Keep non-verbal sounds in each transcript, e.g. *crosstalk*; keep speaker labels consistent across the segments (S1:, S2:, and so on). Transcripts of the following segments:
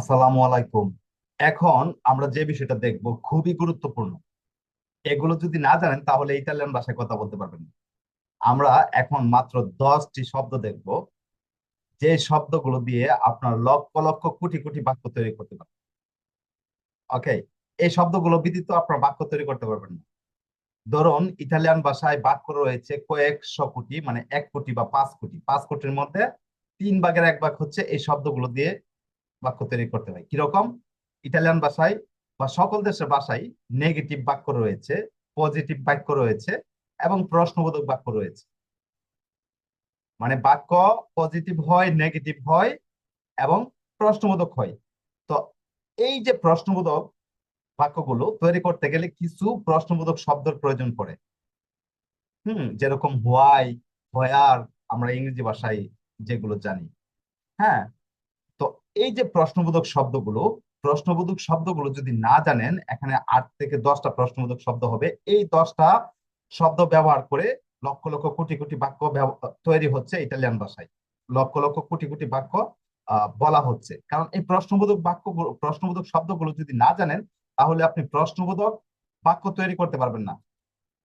S1: আসসালামু আলাইকুম এখন আমরা যে বিষয়টা দেখব খুবই গুরুত্বপূর্ণ এগুলো যদি না জানেন তাহলে ইতালিয়ান ভাষায় কথা বলতে পারবেন না আমরা এখন মাত্র দশটি শব্দ দেখব যে শব্দগুলো দিয়ে আপনার লক্ষ লক্ষ কোটি কোটি বাক্য তৈরি করতে পারবেন ওকে এই শব্দগুলো ব্যতীত আপনার বাক্য তৈরি করতে পারবেন না ধরুন ইতালিয়ান ভাষায় বাক্য রয়েছে কয়েকশো কোটি মানে এক কোটি বা পাঁচ কোটি পাঁচ কোটির মধ্যে তিন ভাগের এক ভাগ হচ্ছে এই শব্দগুলো দিয়ে বাক্য তৈরি করতে হয় কিরকম ইটালিয়ান ভাষায় বা সকল দেশের ভাষায় নেগেটিভ বাক্য রয়েছে পজিটিভ বাক্য রয়েছে এবং প্রশ্নবোধক বাক্য রয়েছে মানে বাক্য পজিটিভ হয় নেগেটিভ হয় এবং প্রশ্নবোধক হয় তো এই যে প্রশ্নবোধক বাক্যগুলো তৈরি করতে গেলে কিছু প্রশ্নবোধক শব্দের প্রয়োজন পড়ে হুম যেরকম হোয়াই হোয়ার আমরা ইংরেজি ভাষায় যেগুলো জানি হ্যাঁ এই যে প্রশ্নবোধক শব্দগুলো প্রশ্নবোধক শব্দগুলো যদি না জানেন এখানে আট থেকে দশটা প্রশ্নবোধক শব্দ হবে এই দশটা শব্দ ব্যবহার করে লক্ষ লক্ষ কোটি কোটি বাক্য তৈরি হচ্ছে ইটালিয়ান ভাষায় লক্ষ লক্ষ কোটি কোটি বাক্য বলা হচ্ছে কারণ এই প্রশ্নবোধক বাক্য প্রশ্নবোধক শব্দগুলো যদি না জানেন তাহলে আপনি প্রশ্নবোধক বাক্য তৈরি করতে পারবেন না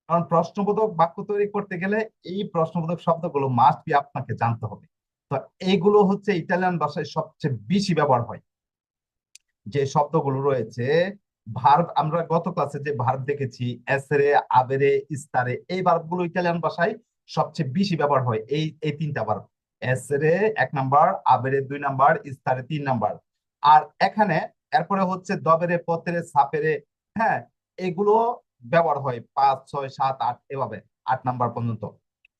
S1: কারণ প্রশ্নবোধক বাক্য তৈরি করতে গেলে এই প্রশ্নবোধক শব্দগুলো মাস্ট বি আপনাকে জানতে হবে তো এইগুলো হচ্ছে ইটালিয়ান ভাষায় সবচেয়ে বেশি ব্যবহার হয় যে শব্দগুলো রয়েছে ভার্ব আমরা গত ক্লাসে যে ভার্ব দেখেছি এসরে আবেরে ইস্তারে এই ভার্বগুলো ইটালিয়ান ভাষায় সবচেয়ে বেশি ব্যবহার হয় এই এই তিনটা ভার্ব এসরে এক নাম্বার আবেরে দুই নাম্বার ইস্তারে তিন নাম্বার আর এখানে এরপরে হচ্ছে দবেরে পতেরে সাপেরে হ্যাঁ এগুলো ব্যবহার হয় পাঁচ ছয় সাত আট এভাবে আট নাম্বার পর্যন্ত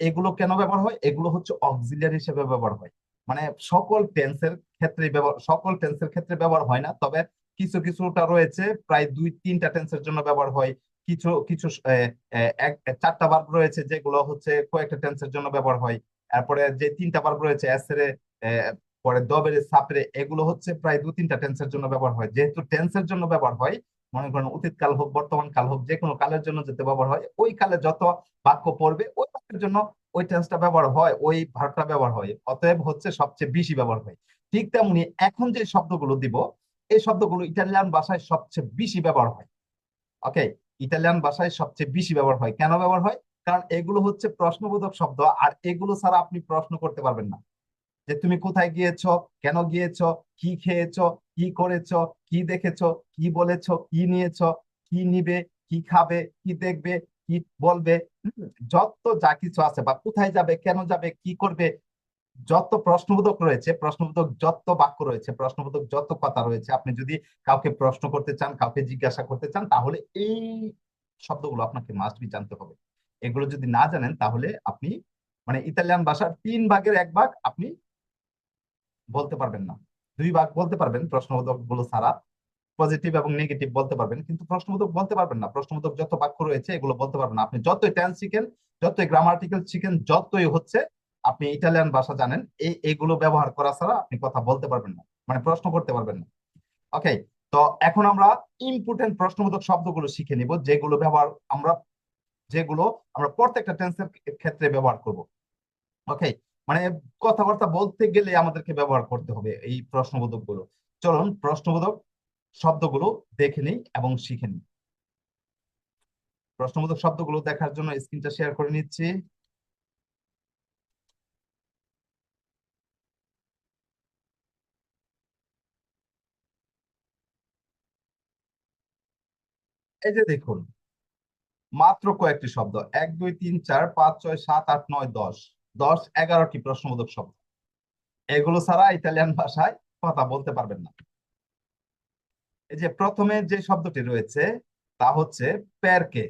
S1: এগুলো কেন ব্যবহার হয় এগুলো হচ্ছে অক্সিলিয়ার হিসেবে ব্যবহার হয় মানে সকল টেন্সের ক্ষেত্রে ব্যবহার সকল টেন্সের ক্ষেত্রে ব্যবহার হয় না তবে কিছু কিছুটা রয়েছে প্রায় দুই তিনটা টেন্সের জন্য ব্যবহার হয় কিছু কিছু চারটা বার্ব রয়েছে যেগুলো হচ্ছে কয়েকটা টেন্সের জন্য ব্যবহার হয় তারপরে যে তিনটা বার্ব রয়েছে অ্যাসেরে পরে দবেরে সাপরে এগুলো হচ্ছে প্রায় দু তিনটা টেন্সের জন্য ব্যবহার হয় যেহেতু টেন্সের জন্য ব্যবহার হয় মনে করেন অতীত কাল হোক বর্তমান কাল হোক যে কোনো কালের জন্য যেতে ব্যবহার হয় ওই কালে যত বাক্য পড়বে ওই বাক্যের জন্য ওই টেন্সটা ব্যবহার হয় ওই ভার্বটা ব্যবহার হয় অতএব হচ্ছে সবচেয়ে বেশি ব্যবহার হয় ঠিক তেমনি এখন যে শব্দগুলো দিব এই শব্দগুলো ইটালিয়ান ভাষায় সবচেয়ে বেশি ব্যবহার হয় ওকে ইটালিয়ান ভাষায় সবচেয়ে বেশি ব্যবহার হয় কেন ব্যবহার হয় কারণ এগুলো হচ্ছে প্রশ্নবোধক শব্দ আর এগুলো ছাড়া আপনি প্রশ্ন করতে পারবেন না যে তুমি কোথায় গিয়েছ কেন গিয়েছ কি খেয়েছ কি করেছ কি দেখেছ কি বলেছ কি নিয়েছ কি নিবে কি খাবে কি দেখবে কি বলবে যত যা কিছু আছে বা কোথায় যাবে কেন যাবে কি করবে যত প্রশ্নবোধক রয়েছে প্রশ্নবোধক যত বাক্য রয়েছে প্রশ্নবোধক যত কথা রয়েছে আপনি যদি কাউকে প্রশ্ন করতে চান কাউকে জিজ্ঞাসা করতে চান তাহলে এই শব্দগুলো আপনাকে মাস্ট বি জানতে হবে এগুলো যদি না জানেন তাহলে আপনি মানে ইতালিয়ান ভাষার তিন ভাগের এক ভাগ আপনি বলতে পারবেন না দুই ভাগ বলতে পারবেন প্রশ্নবোধক গুলো ছাড়া পজিটিভ এবং নেগেটিভ বলতে পারবেন কিন্তু প্রশ্নবোধক বলতে পারবেন না প্রশ্নবোধক যত বাক্য রয়েছে এগুলো বলতে পারবেন না আপনি যতই টেন্স শিখেন যতই গ্রামাটিক্যাল শিখেন যতই হচ্ছে আপনি ইটালিয়ান ভাষা জানেন এই এগুলো ব্যবহার করা ছাড়া আপনি কথা বলতে পারবেন না মানে প্রশ্ন করতে পারবেন না ওকে তো এখন আমরা ইম্পর্টেন্ট প্রশ্নবোধক শব্দগুলো শিখে নিব যেগুলো ব্যবহার আমরা যেগুলো আমরা প্রত্যেকটা টেন্সের ক্ষেত্রে ব্যবহার করব ওকে মানে কথাবার্তা বলতে গেলে আমাদেরকে ব্যবহার করতে হবে এই প্রশ্নবোধক গুলো চলুন প্রশ্নবোধক শব্দগুলো দেখে নিই এবং শিখে নিই প্রশ্নবোধক শব্দগুলো দেখার জন্য স্ক্রিনটা শেয়ার করে নিচ্ছি এই যে দেখুন মাত্র কয়েকটি শব্দ এক দুই তিন চার পাঁচ ছয় সাত আট নয় দশ দশ এগারোটি প্রশ্নবোধক শব্দ এগুলো ছাড়া ইতালিয়ান ভাষায় কথা বলতে পারবেন না এই যে প্রথমে যে শব্দটি রয়েছে তা হচ্ছে প্যার কে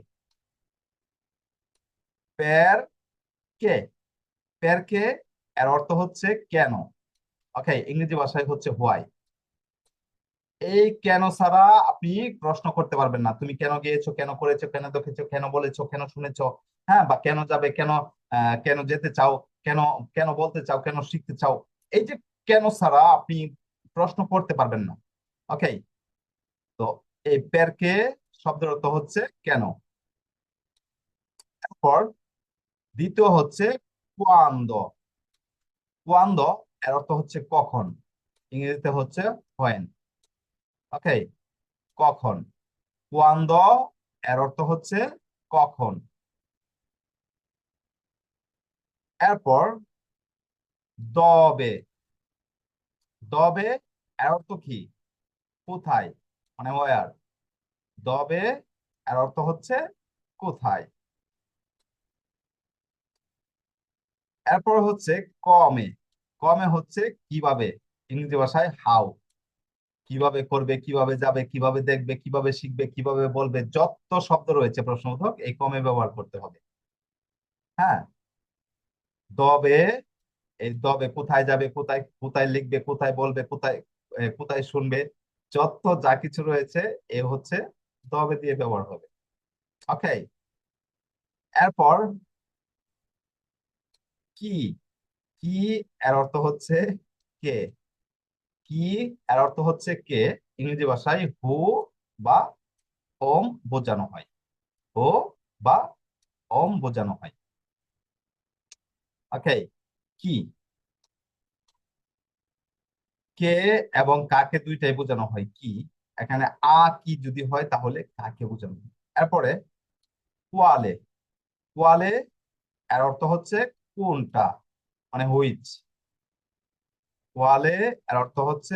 S1: প্যার কে প্যার কে এর অর্থ হচ্ছে কেন ওকে ইংরেজি ভাষায় হচ্ছে হোয়াই এই কেন ছাড়া আপনি প্রশ্ন করতে পারবেন না তুমি কেন গিয়েছো কেন করেছো কেন দেখেছো কেন বলেছো কেন শুনেছো হ্যাঁ বা কেন যাবে কেন কেন যেতে চাও কেন কেন বলতে চাও কেন শিখতে চাও এই যে কেন ছাড়া আপনি প্রশ্ন করতে পারবেন না ওকে তো এই প্যারকে শব্দের অর্থ হচ্ছে কেন তারপর দ্বিতীয় হচ্ছে কোয়ান্দ কোয়ান্দ এর অর্থ হচ্ছে কখন ইংরেজিতে হচ্ছে হোয়েন ওকে কখন কুয়ান্দ এর অর্থ হচ্ছে কখন এরপর দবে দবে এর অর্থ কি কোথায় মানে ওয়ার দবে এর অর্থ হচ্ছে কোথায় এরপর হচ্ছে কমে কমে হচ্ছে কিভাবে ইংরেজি ভাষায় হাউ কিভাবে করবে কিভাবে যাবে কিভাবে দেখবে কিভাবে শিখবে কিভাবে বলবে যত শব্দ রয়েছে প্রশ্নবোধক এই কমে ব্যবহার করতে হবে হ্যাঁ দবে এই দবে কোথায় যাবে কোথায় কোথায় লিখবে কোথায় বলবে কোথায় কোথায় শুনবে যত যা কিছু রয়েছে এ হচ্ছে দবে দিয়ে ব্যবহার হবে ওকে এরপর কি কি এর অর্থ হচ্ছে কে কি এর অর্থ হচ্ছে কে ইংরেজি ভাষায় হু বা ওম বোঝানো হয় হো বা ওম বোঝানো হয় ওকে কি কে এবং কাকে দুইটাই বোঝানো হয় কি এখানে আ কি যদি হয় তাহলে কাকে বোঝানো হয় এরপরে কোয়ালে কোয়ালে এর অর্থ হচ্ছে কোনটা মানে হুইচ ওয়ালে এর অর্থ হচ্ছে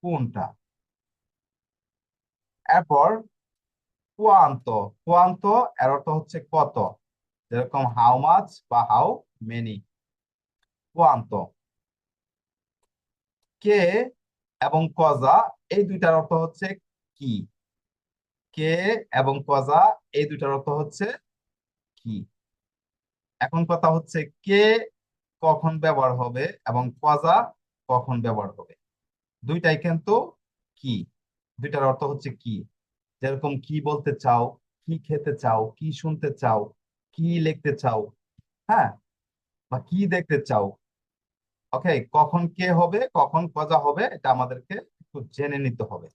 S1: কোনটা এরপর কোয়ান্ত কোয়ান্ত এর অর্থ হচ্ছে কত যেরকম হাউ মাচ বা হাউ মেনি কোয়ান্ত কে এবং কজা এই দুইটার অর্থ হচ্ছে কি কে এবং কজা এই দুইটার অর্থ হচ্ছে কি এখন কথা হচ্ছে কে কখন ব্যবহার হবে এবং কজা কখন ব্যবহার হবে দুইটাই কিন্তু কি দুইটার অর্থ হচ্ছে কি যেরকম কি বলতে চাও কি খেতে চাও কি শুনতে চাও কি লিখতে চাও হ্যাঁ বা কি দেখতে চাও ওকে কখন কে হবে কখন কজা হবে এটা আমাদেরকে একটু জেনে নিতে হবে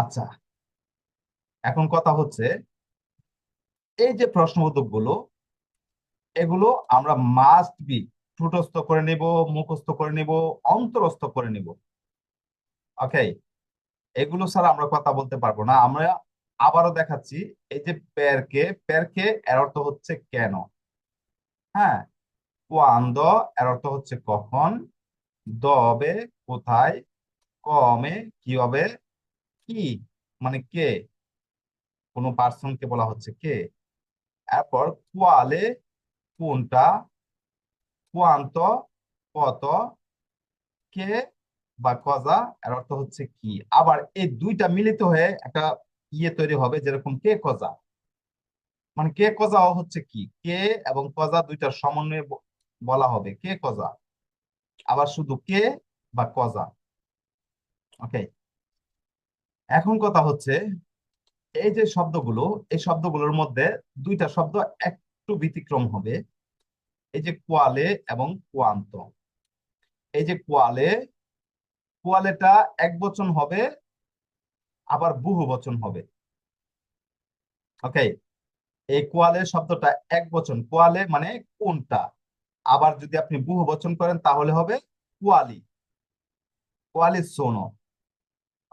S1: আচ্ছা এখন কথা হচ্ছে এই যে প্রশ্নবোধক গুলো এগুলো আমরা মাস্ট বি ঠুটস্থ করে নিব মুখস্থ করে নিব অন্তরস্থ করে নিব ওকে এগুলো ছাড়া আমরা কথা বলতে পারবো না আমরা আবারও দেখাচ্ছি এই যে প্যারকে প্যারকে এর অর্থ হচ্ছে কেন হ্যাঁ কোয়ান্দ এর অর্থ হচ্ছে কখন দবে কোথায় কমে কি হবে কি মানে কে কোনো পার্সনকে বলা হচ্ছে কে এরপর কোয়ালে কোনটা কোয়ান্ত কত কে বা কজা এর অর্থ হচ্ছে কি আবার এই দুইটা মিলিত হয়ে একটা ইয়ে তৈরি হবে যেরকম কে কজা মানে কে কজা হচ্ছে কি কে এবং কজা দুইটার সমন্বয়ে বলা হবে কে কজা আবার শুধু কে বা কজা ওকে এখন কথা হচ্ছে এই যে শব্দগুলো এই শব্দগুলোর মধ্যে দুইটা শব্দ একটু ব্যতিক্রম হবে এই যে কোয়ালে এবং কোয়ান্ত এই যে কোয়ালে কোয়ালেটা এক বচন হবে আবার বহু বচন হবে ওকে এই কোয়ালে শব্দটা এক বচন কোয়ালে মানে কোনটা আবার যদি আপনি বহু বচন করেন তাহলে হবে কোয়ালি কোয়ালি সোনো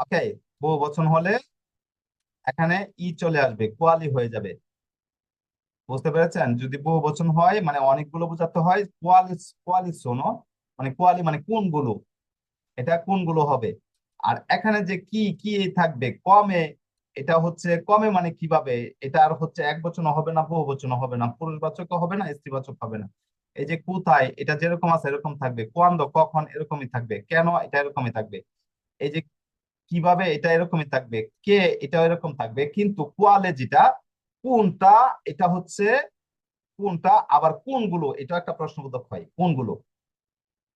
S1: ওকে বহু বচন হলে এখানে ই চলে আসবে কোয়ালি হয়ে যাবে বুঝতে পেরেছেন যদি বহু বচন হয় মানে অনেকগুলো বোঝাতে হয় কোয়ালি কোয়ালি শোনো মানে কোয়ালি মানে কোনগুলো এটা কোনগুলো হবে আর এখানে যে কি কি থাকবে কমে এটা হচ্ছে কমে মানে কিভাবে এটা আর হচ্ছে এক বচন হবে না বহু বচন হবে না পুরুষবাচক হবে না স্ত্রীবাচক হবে না এই যে কোথায় এটা যেরকম আছে এরকম থাকবে কন্দ কখন এরকমই থাকবে কেন এটা এরকমই থাকবে এই যে কিভাবে এটা এরকমই থাকবে কে এটা এরকম থাকবে কিন্তু কোয়ালে যেটা কোনটা এটা হচ্ছে কোনটা আবার কোনগুলো এটা একটা প্রশ্নবোধক হয় কোনগুলো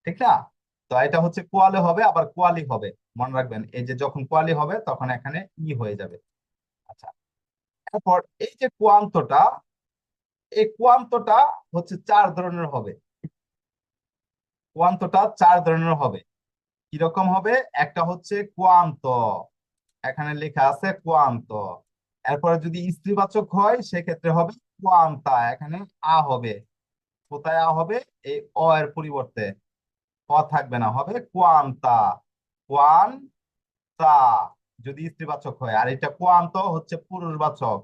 S1: ঠিক না তো এটা হচ্ছে কোয়ালে হবে আবার কোয়ালি হবে মনে রাখবেন এই যে যখন কোয়ালি হবে তখন এখানে ই হয়ে যাবে আচ্ছা এরপর এই যে কোয়ান্তটা এই কোয়ান্তটা হচ্ছে চার ধরনের হবে কোয়ান্তটা চার ধরনের হবে কিরকম হবে একটা হচ্ছে কোয়ান্ত এখানে লেখা আছে কোয়ান্ত এরপরে যদি স্ত্রীবাচক হয় সেক্ষেত্রে হবে কোয়ান্তা এখানে আ হবে কোথায় আ হবে এই অ এর পরিবর্তে অ থাকবে না হবে কোয়ান্তা কোয়ান তা যদি স্ত্রীবাচক হয় আর এটা কোয়ান্ত হচ্ছে পুরুষবাচক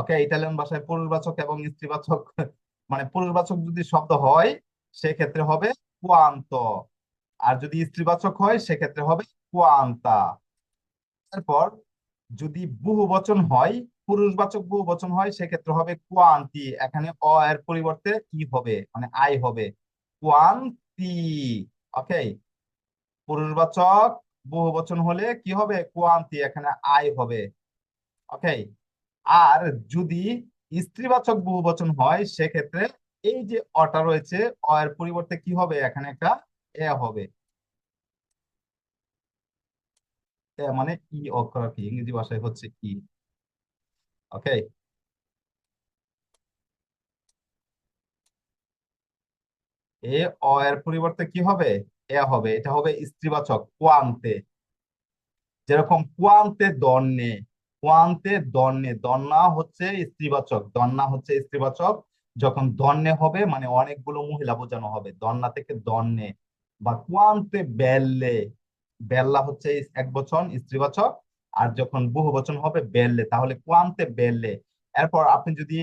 S1: ওকে ইটালিয়ান ভাষায় পুরুষবাচক এবং স্ত্রীবাচক *laughs* মানে পুরুষবাচক যদি শব্দ হয় সেক্ষেত্রে হবে কোয়ান্ত আর যদি স্ত্রীবাচক হয় সেক্ষেত্রে হবে কোয়ান্তা তারপর যদি বহু বচন হয় পুরুষবাচক বহু বচন হয় সেক্ষেত্রে হবে কোয়ান্তি এখানে অ এর পরিবর্তে কি হবে মানে আই হবে কোয়ান্তি ওকে পুরুষবাচক বহু বচন হলে কি হবে কোয়ান্তি এখানে আই হবে ওকে আর যদি স্ত্রীবাচক বহু বচন হয় সেক্ষেত্রে এই যে অটা রয়েছে অ এর পরিবর্তে কি হবে এখানে একটা এ হবে মানে ই অক্ষর কি ইংরেজি ভাষায় হচ্ছে ই ওকে এ অ এর পরিবর্তে কি হবে এ হবে এটা হবে স্ত্রীবাচক কোয়ান্তে যেরকম কোয়ান্তে দন্নে কোয়ান্তে দন্নে দন্না হচ্ছে স্ত্রীবাচক দন্না হচ্ছে স্ত্রীবাচক যখন দন্নে হবে মানে অনেকগুলো মহিলা বোঝানো হবে দন্না থেকে দন্নে বা কোয়ান্তে বেললে বেল্লা হচ্ছে এক বচন স্ত্রীবাচক আর যখন বহু বচন হবে বেললে তাহলে কোয়ান্তে বেললে এরপর আপনি যদি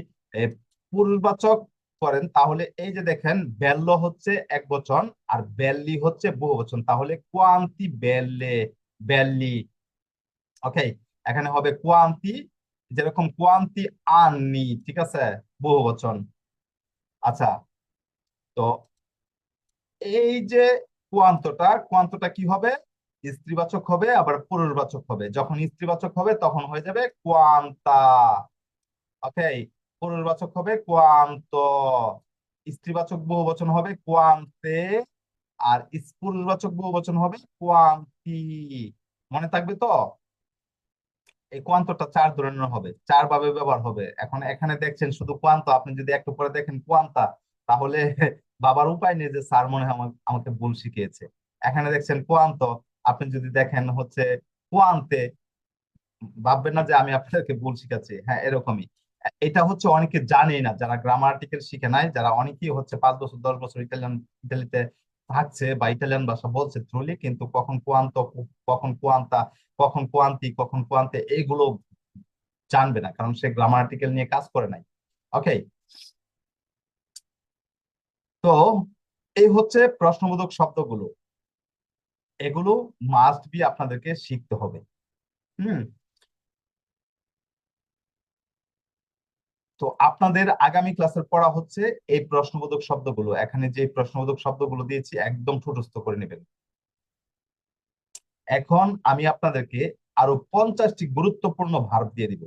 S1: পুরুষবাচক করেন তাহলে এই যে দেখেন বেল্ল হচ্ছে এক বচন আর বেল্লি হচ্ছে বহু বচন তাহলে কোয়ান্তি বেললে বেল্লি ওকে এখানে হবে কোয়ান্তি যেরকম কোয়ান্তি আননি ঠিক আছে বহু বচন আচ্ছা তো এই যে কোয়ান্তটা কোয়ান্তটা কি হবে স্ত্রীবাচক হবে আবার পুরুষবাচক হবে যখন স্ত্রীবাচক হবে তখন হয়ে যাবে কোয়ান্তা ওকে পুরুষবাচক হবে কোয়ান্ত স্ত্রীবাচক বচন হবে কোয়ান্তে আর পুরুষবাচক বচন হবে কোয়ান্তি মনে থাকবে তো এই কোয়ান্তটা চার ধরনের হবে চার ভাবে ব্যবহার হবে এখন এখানে দেখছেন শুধু কোয়ান্ত আপনি যদি একটু পরে দেখেন কোয়ান্তা তাহলে *laughs* বাবার উপায় নেই যে স্যার মনে হয় আমাকে ভুল শিখিয়েছে এখানে দেখছেন কোয়ান্ত আপনি যদি দেখেন হচ্ছে কোয়ান্তে ভাববেন না যে আমি আপনাদেরকে ভুল শিখাচ্ছি হ্যাঁ এরকমই এটা হচ্ছে অনেকে জানেই না যারা গ্রামাটিক্যাল শিখে নাই যারা অনেকেই হচ্ছে পাঁচ বছর দশ বছর ইটালিয়ান ইটালিতে থাকছে বা ইটালিয়ান ভাষা বলছে ট্রুলি কিন্তু কখন কোয়ান্ত কখন কোয়ান্তা কখন কোয়ান্তি কখন কোয়ান্তে এইগুলো জানবে না কারণ সে গ্রামাটিক্যাল নিয়ে কাজ করে নাই ওকে তো এই হচ্ছে প্রশ্নবোধক শব্দগুলো এগুলো মাস্ট বি আপনাদেরকে শিখতে হবে হুম তো আপনাদের আগামী ক্লাসের পড়া হচ্ছে এই প্রশ্নবোধক শব্দগুলো এখানে যে প্রশ্নবোধক শব্দগুলো দিয়েছি একদম ঠোঁটস্থ করে নেবেন এখন আমি আপনাদেরকে আরো পঞ্চাশটি গুরুত্বপূর্ণ ভার্ব দিয়ে দিব